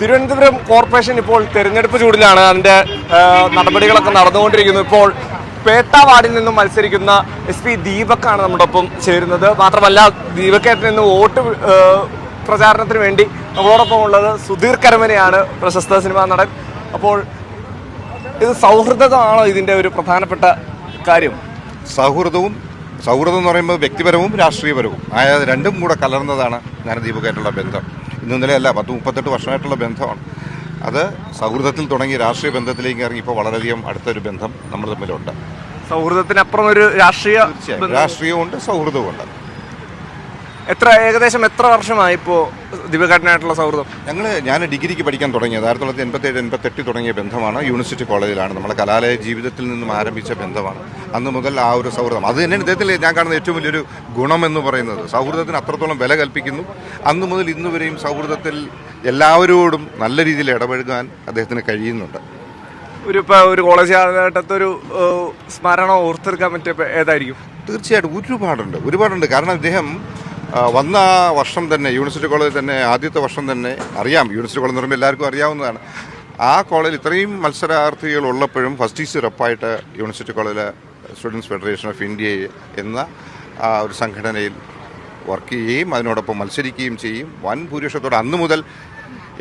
Thiruvananthapuram corporation ഇപ്പോൾ തെരഞ്ഞെടുപ്പ് ചൂടിലാണ്. അതിന്റെ നടപടികളൊക്കെ നടന്നുകൊണ്ടിരിക്കുന്നു. ഇപ്പോൾ പേട്ട വാർഡിൽ നിന്നും മത്സരിക്കുന്ന എസ് പി ദീപക്കാണ് നമ്മുടെ ഒപ്പം ചേരുന്നത്. മാത്രമല്ല ദീപക്കേറ്റിൽ നിന്ന് വോട്ട് പ്രചാരണത്തിന് വേണ്ടി നമ്മളോടൊപ്പം ഉള്ളത് സുധീർ കരമനയാണ് പ്രശസ്ത സിനിമാ നടൻ. അപ്പോൾ ഇത് സൗഹൃദമാണോ ഇതിന്റെ ഒരു പ്രധാനപ്പെട്ട കാര്യം? സൗഹൃദവും സൗഹൃദം എന്ന് പറയുമ്പോൾ വ്യക്തിപരവും രാഷ്ട്രീയപരവും. ആയ രണ്ടും കൂടെ കലർന്നതാണ് ഞാൻ ദീപകായിട്ടുള്ള ബന്ധം. ഇന്നലെയല്ല പത്ത് മുപ്പത്തെട്ട് വർഷമായിട്ടുള്ള ബന്ധമാണ്. അത് സൗഹൃദത്തിൽ തുടങ്ങി രാഷ്ട്രീയ ബന്ധത്തിലേക്ക് ഇറങ്ങി ഇപ്പോൾ വളരെയധികം അടുത്തൊരു ബന്ധം നമ്മൾ തമ്മിലുണ്ട്. സൗഹൃദത്തിനപ്പുറം ഒരു രാഷ്ട്രീയ രാഷ്ട്രീയവും ഉണ്ട് രാഷ്ട്രീയമുണ്ട് സൗഹൃദവുമുണ്ട്. എത്ര ഏകദേശം എത്ര വർഷമായി ഇപ്പോൾ ദീപകാട്ടിനായിട്ടുള്ള സൗഹൃദം? ഞങ്ങൾ ഞാൻ ഡിഗ്രിക്ക് പഠിക്കാൻ തുടങ്ങിയത് ആയിരത്തി തൊള്ളായിരത്തി എൺപത്തേഴ് എൺപത്തെട്ട് തുടങ്ങിയ ബന്ധമാണ് യൂണിവേഴ്സിറ്റി കോളേജിലാണ്. നമ്മുടെ കലാലയ ജീവിതത്തിൽ നിന്നും ആരംഭിച്ച ബന്ധമാണ്. അന്ന് മുതൽ ആ ഒരു സൗഹൃദം. അത് തന്നെയാണ് ഇദ്ദേഹത്തിൽ ഞാൻ കാണുന്ന ഏറ്റവും വലിയൊരു ഗുണം എന്ന് പറയുന്നത്. സൗഹൃദത്തിന് അത്രത്തോളം വില കൽപ്പിക്കുന്നു. അന്ന് മുതൽ ഇന്ന് വരെയും സൗഹൃദത്തിൽ എല്ലാവരോടും നല്ല രീതിയിൽ ഇടപഴകാൻ അദ്ദേഹത്തിന് കഴിയുന്നുണ്ട്. ഒരു ഇപ്പോൾ ഒരു കോളേജ് കാലഘട്ടത്തെ ഒരു ഏഹ്, സ്മരണ ഓർത്തെടുക്കാൻ പറ്റിയ ഏതായിരിക്കും? തീർച്ചയായിട്ടും ഒരുപാടുണ്ട്. ഒരുപാടുണ്ട്. കാരണം ഇദ്ദേഹം ആ, വന്ന വർഷം തന്നെ യൂണിവേഴ്സിറ്റി കോളേജിൽ തന്നെ ആദ്യത്തെ വർഷം തന്നെ അറിയാം. യൂണിവേഴ്സിറ്റി കോളേജ് എന്ന് പറയുമ്പോൾ എല്ലാവർക്കും അറിയാവുന്നതാണ്. ആ കോളേജിൽ ഇത്രയും മത്സരാർത്ഥികൾ ഉള്ളപ്പോഴും ഫസ്റ്റ് ഈസ് ഉറപ്പായിട്ട് യൂണിവേഴ്സിറ്റി കോളേജിലെ സ്റ്റുഡൻസ് ഫെഡറേഷൻ ഓഫ് ഇന്ത്യ എന്ന ആ ഒരു സംഘടനയിൽ വർക്ക് ചെയ്യുകയും അതിനോടൊപ്പം മത്സരിക്കുകയും ചെയ്യും. വൻ ഭൂരിപക്ഷത്തോടെ അന്ന് മുതൽ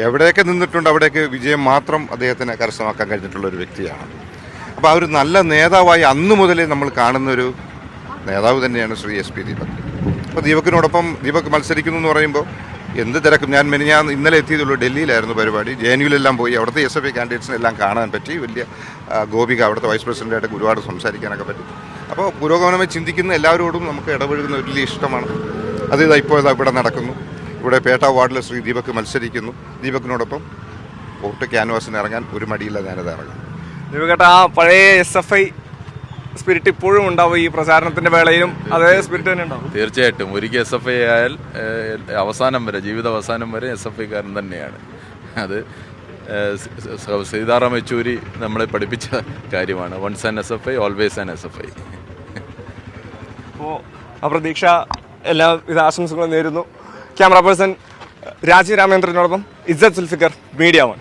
എവിടെയൊക്കെ നിന്നിട്ടുണ്ട് അവിടെയൊക്കെ വിജയം മാത്രം അദ്ദേഹത്തിന് കരസ്ഥമാക്കാൻ കഴിഞ്ഞിട്ടുള്ള ഒരു വ്യക്തിയാണ്. അപ്പോൾ ആ ഒരു നല്ല നേതാവായി അന്ന് മുതലേ നമ്മൾ കാണുന്നൊരു നേതാവ് തന്നെയാണ് ശ്രീ എസ് പി ദീപക്. അപ്പോൾ ദീപക്കിനോടൊപ്പം ദീപക് മത്സരിക്കുന്നു എന്ന് പറയുമ്പോൾ എന്ത് തിരക്കും? ഞാൻ മെനിഞ്ഞാൻ ഇന്നലെ എത്തിയതുള്ളൂ ഡൽഹിയിലായിരുന്നു പരിപാടി. ജെ എൻ യുലെല്ലാം പോയി. അവിടുത്തെ എസ് എഫ് ഐ കാൻഡിഡേറ്റ്സിനെ എല്ലാം കാണാൻ പറ്റി. വലിയ ഗോപിക അവിടുത്തെ വൈസ് പ്രസിഡന്റായിട്ട് ഒരുപാട് സംസാരിക്കാനൊക്കെ പറ്റി. അപ്പോൾ പുരോഗമനമായി ചിന്തിക്കുന്ന എല്ലാവരോടും നമുക്ക് ഇടപഴകുന്ന വലിയ ഇഷ്ടമാണ്. അത് ഇതാ ഇപ്പോൾ ഇതാ ഇവിടെ നടക്കുന്നു. ഇവിടെ പേട്ട വാർഡിലെ ശ്രീ ദീപക് മത്സരിക്കുന്നു. ദീപക്കിനോടൊപ്പം വോട്ട് ക്യാൻവാസിന് ഇറങ്ങാൻ ഒരു മടിയില്ല ഞാനത് ഇറങ്ങാം ദീപകേട്ട ആ പഴയ എസ് എഫ് ഐ സ്പിരിറ്റ് ഇപ്പോഴും ഉണ്ടാവും ഈ പ്രചാരണത്തിന്റെ വേളയിലും. അതേ സ്പിരിറ്റ് തന്നെ ഉണ്ടാവും. തീർച്ചയായിട്ടും. ഒരിക്കൽ എസ് എഫ് ഐ ആയാൽ അവസാനം വരെ ജീവിത അവസാനം വരെ എസ് എഫ് ഐക്കാരൻ തന്നെയാണ്. അത് സീതാറാം യെച്ചൂരി നമ്മളെ പഠിപ്പിച്ച കാര്യമാണ്. Once and S F I always an S F I അപ്പോൾ ആ പ്രതീക്ഷ എല്ലാവിധ ആശംസകളും നേരുന്നു. ക്യാമറ പേഴ്സൺ രാജീവ് രാമേന്ദ്രനോടൊപ്പം ഇസ്സത്ത് സുൽഫിക്കർ മീഡിയ വൺ